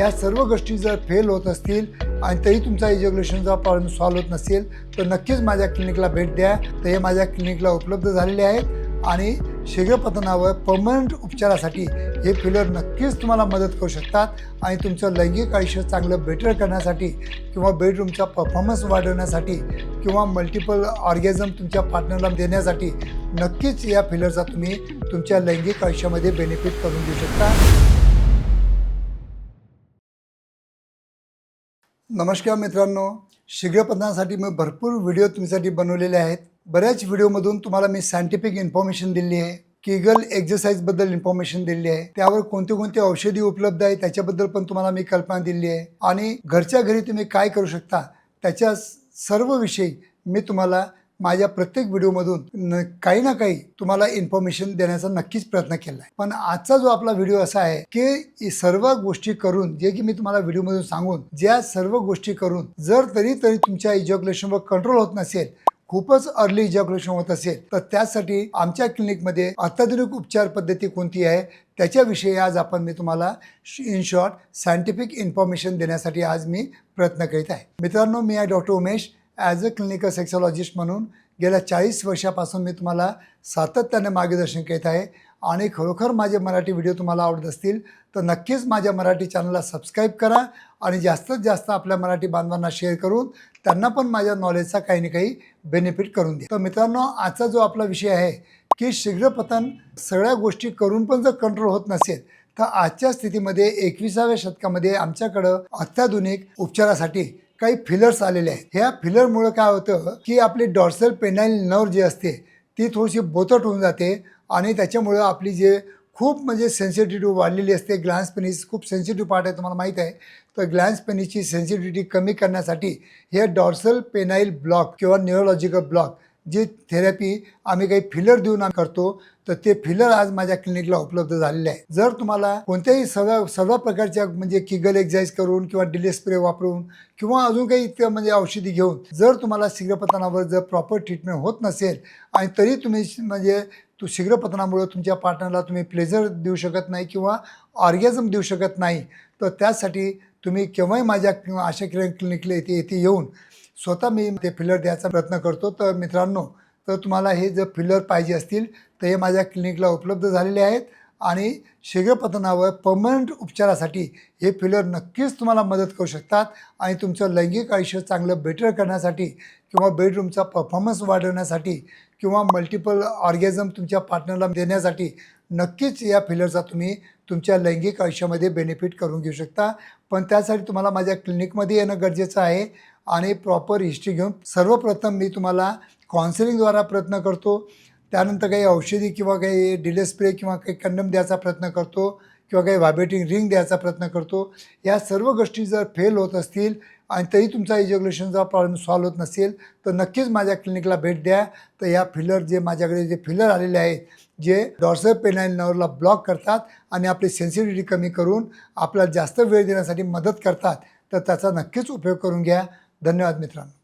या सर्व गोष्टी जर फेल होत असतील आणि तरी तुमचा इजोग्युलेशनचा प्रॉब्लेम सॉल्व्ह होत नसेल तर नक्कीच माझ्या क्लिनिकला भेट द्या. तर हे माझ्या क्लिनिकला उपलब्ध झालेले आहेत. आणि शीघ्रपतनावर परमनंट उपचारासाठी हे फिलर नक्कीच तुम्हाला मदत करू शकतात. आणि तुमचं लैंगिक आयुष्य चांगलं बेटर करण्यासाठी किंवा बेडरूमचा परफॉर्मन्स वाढवण्यासाठी किंवा मल्टिपल ऑर्गॅझम तुमच्या पार्टनरला देण्यासाठी नक्कीच या फिलरचा तुम्ही तुमच्या लैंगिक आयुष्यामध्ये बेनिफिट करून देऊ शकता. नमस्कार मित्रांनो शीघ्रपतनासाठी मी भरपूर व्हिडिओ तुमच्यासाठी बनवलेले आहेत. बऱ्याच व्हिडिओमधून तुम्हाला मी सायंटिफिक इन्फॉर्मेशन दिली आहे केगल एक्झरसाइजबद्दल इन्फॉर्मेशन दिली आहे त्यावर कोणते कोणते औषधी उपलब्ध आहे त्याच्याबद्दल पण तुम्हाला मी कल्पना दिली आहे. आणि घरच्या घरी तुम्ही काय करू शकता त्याच्या सर्व विषयी मी तुम्हाला माझ्या प्रत्येक व्हिडिओमधून न काही ना काही तुम्हाला इन्फॉर्मेशन देण्याचा नक्कीच प्रयत्न केला आहे पण आजचा जो आपला व्हिडिओ असा आहे की सर्व गोष्टी करून जे की मी तुम्हाला व्हिडिओमधून सांगून ज्या सर्व गोष्टी करून जर तरी तरी तुमच्या इजॉक्युलेशनवर कंट्रोल होत नसेल खूपच अर्ली इजॉक्युलेशन होत असेल तर त्यासाठी आमच्या क्लिनिकमध्ये अत्याधुनिक उपचार पद्धती कोणती आहे त्याच्याविषयी आज आपण मी तुम्हाला इन शॉर्ट सायंटिफिक इन्फॉर्मेशन देण्यासाठी आज मी प्रयत्न करीत आहे. मित्रांनो मी आहे doctor Umesh. As a clinical sexologist म्हणून गेल्या चाळीस वर्षापासून मी तुम्हाला सातत्याने मार्गदर्शन करीत आहे. आणि खरोखर माझे मराठी व्हिडिओ तुम्हाला आवडत असतील तर नक्कीच माझ्या मराठी चॅनलला सबस्क्राईब करा आणि जास्तीत जास्त आपल्या मराठी बांधवांना शेअर करून त्यांना पण माझ्या नॉलेजचा काही ना काही बेनिफिट करून द्या. तर मित्रांनो आजचा जो आपला विषय आहे की शीघ्रपतन सगळ्या गोष्टी करून पण जर कंट्रोल होत नसेल तर आजच्या स्थितीमध्ये एकविसाव्या शतकामध्ये आमच्याकडं अत्याधुनिक उपचारासाठी काही फिलर्स आलेले आहेत. ह्या फिलरमुळं काय होतं की आपली डॉर्सल पेनाईल नर्व जी असते ती थोडीशी बोतट होऊन जाते आणि त्याच्यामुळं आपली जे खूप म्हणजे सेन्सिटिव्हिटी वाढलेली असते ग्लॅन्स पेनिस खूप सेन्सिटिव्ह पार्ट आहे तुम्हाला माहीत आहे. तर ग्लॅन्स पेनिसची सेन्सिटिव्हिटी कमी करण्यासाठी हे डॉर्सल पेनाईल ब्लॉक किंवा न्यूरोलॉजिकल ब्लॉक जे थेरपी आम्ही काही फिलर देऊन आम्ही करतो तर ते फिलर आज माझ्या क्लिनिकला उपलब्ध झालेले आहे जर तुम्हाला कोणत्याही सर्व सर्व प्रकारच्या म्हणजे किगल एक्झाईज करून किंवा डिले स्प्रे वापरून किंवा अजून काही इतकं म्हणजे औषधी घेऊन जर तुम्हाला शीघ्रपतनावर जर प्रॉपर ट्रीटमेंट होत नसेल आणि तरी तुम्ही म्हणजे तू शीघ्रपतनामुळं तुमच्या पार्टनरला तुम्ही प्लेझर देऊ शकत नाही किंवा ऑर्गॅझम देऊ शकत नाही तर त्यासाठी तुम्ही केव्हाही माझ्या किंवा आशा किरण क्लिनिकला येथे येथे येऊन स्वतः मी ते फिलर द्यायचा प्रयत्न करतो. तर मित्रांनो तर तुम्हाला हे जर फिलर पाहिजे असतील तर हे माझ्या क्लिनिकला उपलब्ध झालेले आहेत. आणि शीघ्रपतनावर परमनंट उपचारासाठी हे फिलर नक्कीच तुम्हाला मदत करू शकतात आणि तुमचं लैंगिक आयुष्य चांगलं बेटर करण्यासाठी किंवा बेडरूमचा परफॉर्मन्स वाढवण्यासाठी किंवा मल्टिपल ऑर्गॅझम तुमच्या पार्टनरला देण्यासाठी नक्कीच या फिलरचा तुम्ही तुमच्या लैंगिक आयुष्यामध्ये बेनिफिट करून घेऊ शकता. पण त्यासाठी तुम्हाला माझ्या क्लिनिकमध्ये येणं गरजेचं आहे आणि प्रॉपर हिस्ट्री घेऊन सर्वप्रथम मी तुम्हाला काउन्सिलिंगद्वारा प्रयत्न करतो. त्यानंतर काही औषधी किंवा काही डिले स्प्रे किंवा काही कंडम द्यायचा प्रयत्न करतो किंवा काही व्हायब्रेटिंग रिंग द्यायचा प्रयत्न करतो. या सर्व गोष्टी जर फेल होत असतील आणि तरी तुमचा इजोग्युलेशनचा प्रॉब्लेम सॉल्व्ह होत नसेल तर नक्कीच माझ्या क्लिनिकला भेट द्या. तर या फिलर जे माझ्याकडे जे फिलर आलेले आहेत जे डॉर्सर पेनाईल नवरला ब्लॉक करतात आणि आपली सेन्सिटिव्हिटी कमी करून आपल्याला जास्त वेळ देण्यासाठी मदत करतात तर त्याचा नक्कीच उपयोग करून घ्या. धन्यवाद मित्रांनो.